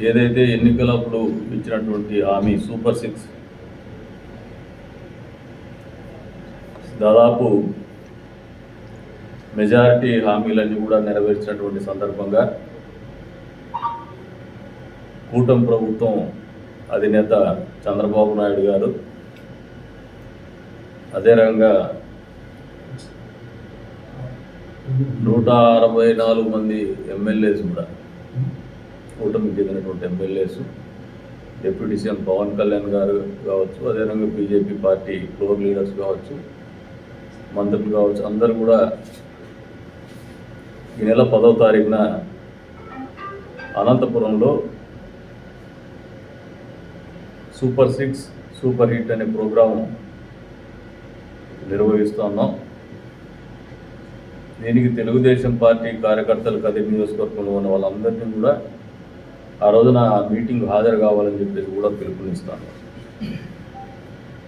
ఏదైతే ఎన్నికలప్పుడు ఇచ్చినటువంటి హామీ సూపర్ సిక్స్ దాదాపు మెజారిటీ హామీలన్నీ కూడా నెరవేర్చినటువంటి సందర్భంగా కూటమి ప్రభుత్వం అధినేత చంద్రబాబు నాయుడు గారు అదే రకంగా నూట అరవై నాలుగు మంది ఎమ్మెల్యేస్ కూడా కూటమికి చెందినటువంటి MLAs deputy CM Pawan Kalyan garu కావచ్చు అదేవిధంగా బీజేపీ పార్టీ ఫ్లోర్ లీడర్స్ కావచ్చు మంత్రులు కావచ్చు అందరూ కూడా ఈ నెల పదవ తారీఖున అనంతపురంలో సూపర్ సిక్స్ సూపర్ హిట్ అనే ప్రోగ్రాం నిర్వహిస్తున్నాం దీనికి తెలుగుదేశం పార్టీ కార్యకర్తలు కదిరి నియోజకవర్గంలో ఉన్న వాళ్ళందరినీ కూడా ఆ రోజున మీటింగ్ హాజరు కావాలని చెప్పేసి కూడా పిలుపునిస్తాను.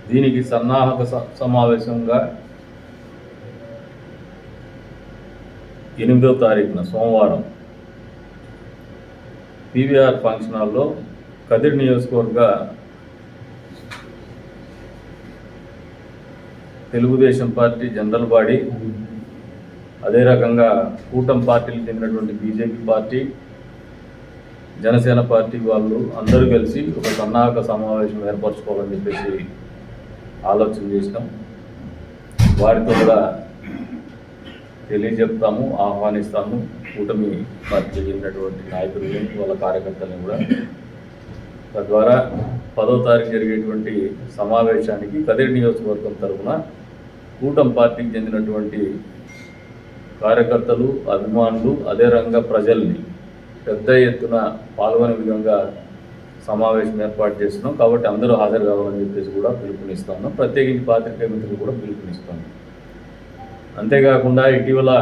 దీనికి సన్నాహక స- సమావేశంగా ఎనిమిదవ తారీఖున సోమవారం పీవీఆర్ ఫంక్షన్ హాల్లో కదిరి నియోజకవర్గ తెలుగుదేశం పార్టీ జనరల్ బాడీ అదే రకంగా కూటమి పార్టీలు చెందినటువంటి బీజేపీ పార్టీ జనసేన పార్టీ వాళ్ళు అందరూ కలిసి ఒక సన్నాహక సమావేశం ఏర్పరచుకోవాలని చెప్పేసి ఆలోచన చేసినాం. వారితో కూడా తెలియజెప్తాము ఆహ్వానిస్తాము. కూటమి పార్టీ చెందినటువంటి నాయకులని వాళ్ళ కార్యకర్తలను కూడా. తద్వారా పదో తారీఖు జరిగేటువంటి సమావేశానికి కదిరి నియోజకవర్గం తరఫున కూటమి పార్టీకి చెందినటువంటి కార్యకర్తలు అభిమానులు అదే రంగ ప్రజల్ని పెద్ద ఎత్తున పాల్గొనే విధంగా సమావేశం ఏర్పాటు చేస్తున్నాం. కాబట్టి అందరూ హాజరు కావాలని చెప్పేసి కూడా పిలుపునిస్తాను ప్రత్యేకించి పాత్రికేయ మిత్రులు కూడా పిలుపునిస్తాను అంతేకాకుండా ఇటీవల